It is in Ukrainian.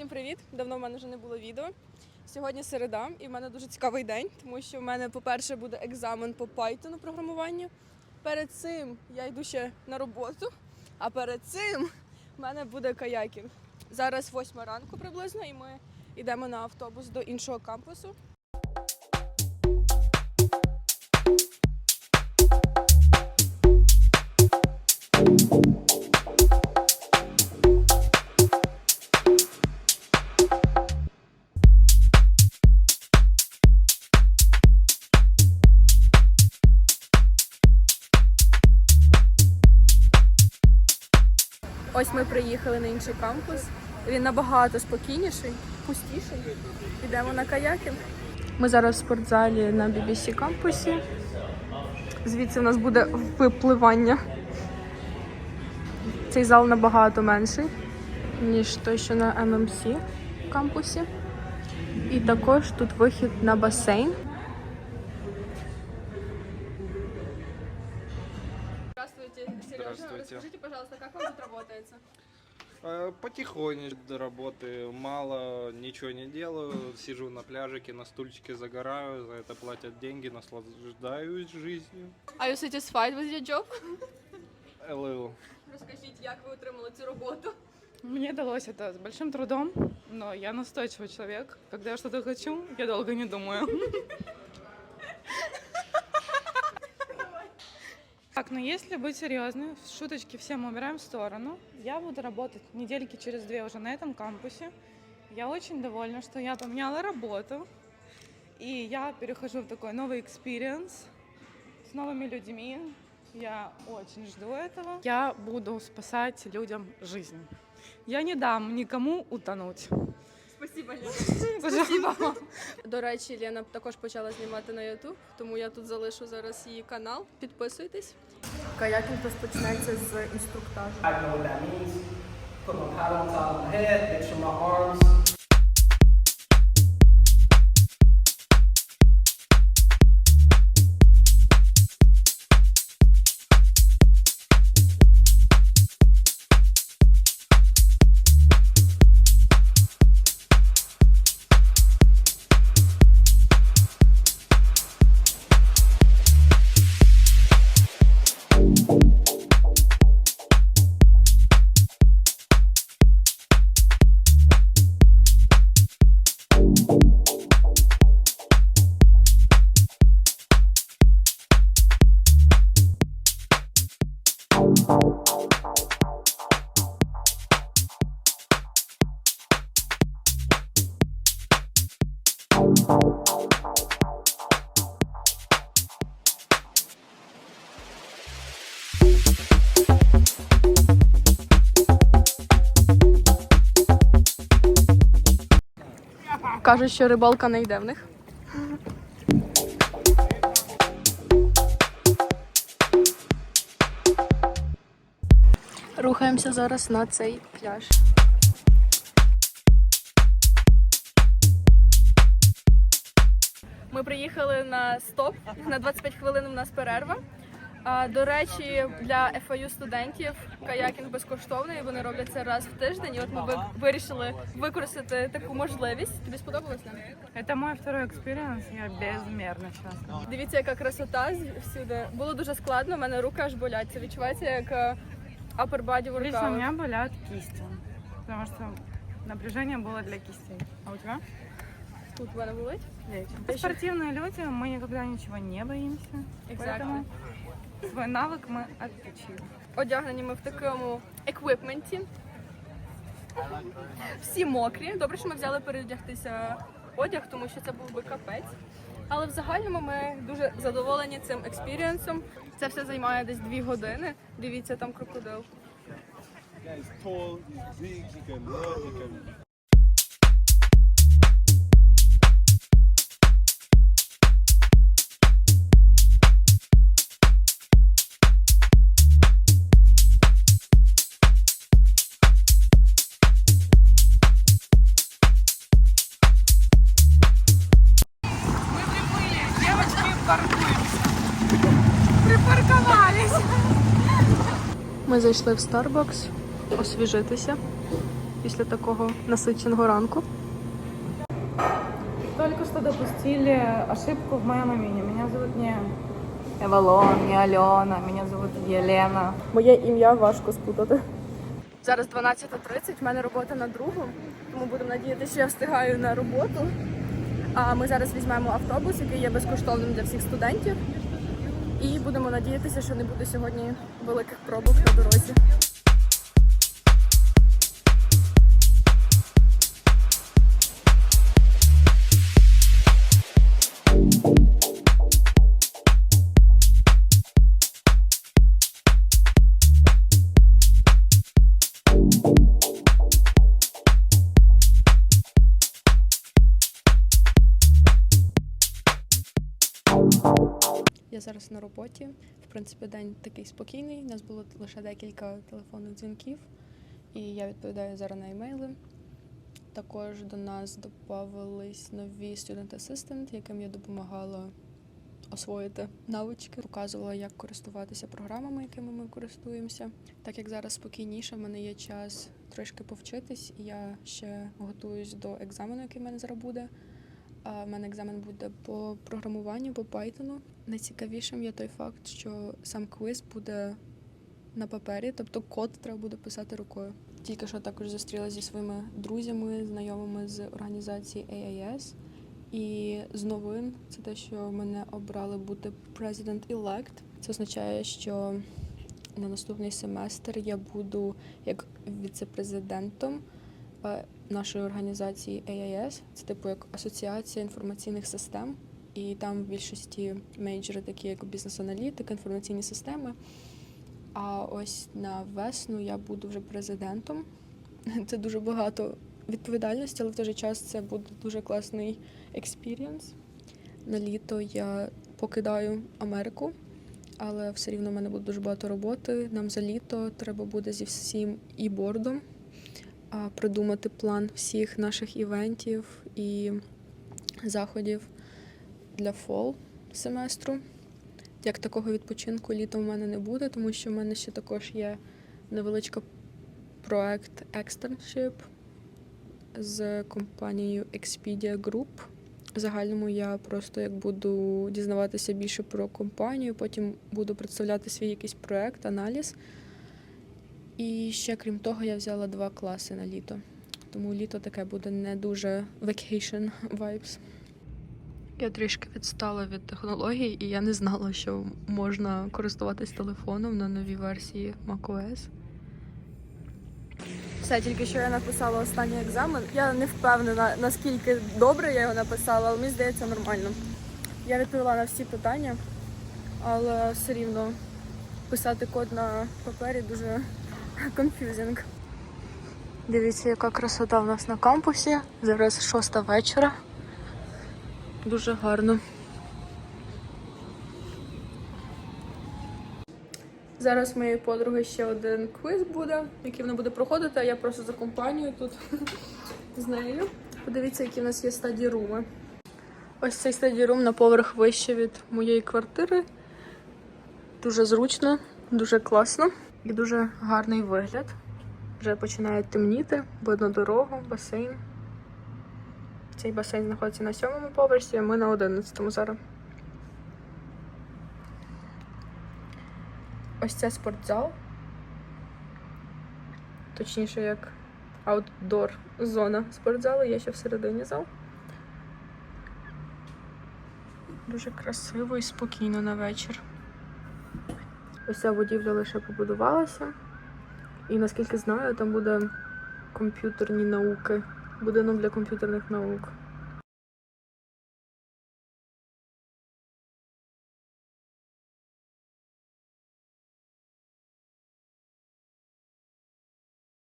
Всім привіт! Давно в мене вже не було відео. Сьогодні середа, і в мене дуже цікавий день, тому що в мене, по-перше, буде екзамен по Python програмуванню. Перед цим я йду ще на роботу, а перед цим в мене буде каякінг. Зараз восьма ранку приблизно, і ми йдемо на автобус до іншого кампусу. Ось ми приїхали на інший кампус. Він набагато спокійніший, пустіший. Йдемо на каякінг. Ми зараз в спортзалі на BBC кампусі. Звідси в нас буде випливання. Цей зал набагато менший, ніж той, що на MMC кампусі. І також тут вихід на басейн. Пожалуйста, как вам тут работается? Э, Потихонечку до работы, мало, ничего не делаю, сижу на пляжике, на стульчике загораю, за это платят деньги, наслаждаюсь жизнью. Are you satisfied with your job? ЛЛ. Розкажіть, як ви отримали цю роботу? Мне далось это с большим трудом, но я настойчивый человек. Когда я что-то хочу, я долго не думаю. Так, но если быть серьезной, шуточки все мы убираем в сторону. Я буду работать недельки через две уже на этом кампусе. Я очень довольна, что я поменяла работу. И я перехожу в такой новый экспириенс с новыми людьми. Я очень жду этого. Я буду спасать людям жизнь. Я не дам никому утонуть. Спасибо, Лена. До речі, Лена також почала знімати на Ютуб, тому я тут залишу зараз її канал. Підписуйтесь. Каякінг розпочнеться з інструктажу. Кажуть, що рибалка не йде в них. Рухаємося зараз на цей пляж. Ми приїхали на стоп. На 25 хвилин у нас перерва. А, до речі, для FIU студентів каякінг безкоштовний. Вони роблять це раз в тиждень. І от ми ви- вирішили використати таку можливість. Тобі сподобалось нам? Это мой второй экспириенс, я безмерно счастлива. Дивіться, яка красота з- всюди. Було дуже складно. У мене руки аж болять. Це відчувається як е, upper body Лично у workout. меня болят кисти, потому что напряжение было для кистей. А у тебя? Тут в мене болить. Мы спортивные люди, мы никогда ничего не боимся. Exactly. Поэтому свой навык мы отточили. Одягнені ми в такому еквіпменті. Всі мокрі. Добре, що ми взяли переодягтися одяг, тому що це був би капець. Але в загальному ми дуже задоволені цим експірієнсом. Це все займає десь дві години. Дивіться, там крокодил. He can Ми зайшли в Starbucks освіжитися. після такого насиченого ранку. Только что допустили ошибку в моем имени. Меня зовут не Эвалон, не Алена, меня зовут Елена. Моє ім'я важко спутати. Зараз 12.30, в мене робота на другу, тому будемо надіятися, що я встигаю на роботу. А ми зараз візьмемо автобус, який є безкоштовним для всіх студентів. І будемо надіятися, що не буде сьогодні великих пробок на дорозі. Зараз на роботі. В принципі, день такий спокійний. У нас було лише декілька телефонних дзвінків, і я відповідаю зараз на емейли. Також до нас додавались нові student assistant, яким я допомагала освоїти навички, показувала, як користуватися програмами, якими ми користуємося. Так як зараз спокійніше, в мене є час трошки повчитись, і я ще готуюсь до екзамену, який в мене зараз буде. А в мене екзамен буде по програмуванню, по Python. Найцікавішим є той факт, що сам квиз буде на папері, тобто код треба буде писати рукою. Тільки що також зустрілася зі своїми друзями, знайомими з організації AAS. І з новин це те, що мене обрали бути president-elect. Це означає, що на наступний семестр я буду як віце-президентом е, нашої організації AAS. Це типу як асоціація інформаційних систем. І там в більшості мейджори, такі як бізнес-аналітика, інформаційні системи. А ось на весну я буду вже президентом. Це дуже багато відповідальності, але в той же час це буде дуже класний експірієнс. На літо я покидаю Америку, але все рівно в мене буде дуже багато роботи. Нам за літо треба буде зі всім і бордом придумати план всіх наших івентів і заходів для фол семестру. Як такого відпочинку літом в мене не буде, тому що в мене ще також є невеличка проект Externship з компанією Expedia Group. В загальному я просто як буду дізнаватися більше про компанію, потім буду представляти свій якийсь проект, аналіз. І ще крім того, я взяла два класи на літо. Тому літо таке буде не дуже vacation vibes. Я трішки відстала від технологій, і я не знала, що можна користуватись телефоном на новій версії macOS. Все, тільки що я написала останній екзамен. Я не впевнена, наскільки добре я його написала, але мені здається нормально. Я відповіла на всі питання, але все рівно писати код на папері дуже confusing. Дивіться, яка красота в нас на кампусі. Зараз шоста вечора. Дуже гарно. Зараз моєї подруги ще один квиз буде, який вона буде проходити, а я просто за компанію тут з нею. Подивіться, які в нас є стаді руми. Ось цей стаді рум на поверх вище від моєї квартири. Дуже зручно, дуже класно і дуже гарний вигляд. Вже починає темніти, видно дорогу, басейн. Цей басейн знаходиться на сьомому поверсі, а ми на одинадцятому зараз. Ось це спортзал. Точніше, як аутдор зона спортзалу, є ще всередині зал. Дуже красиво і спокійно на вечір. Ось ця будівля лише побудувалася. І наскільки знаю, там буде комп'ютерні науки. Будинок для комп'ютерних наук.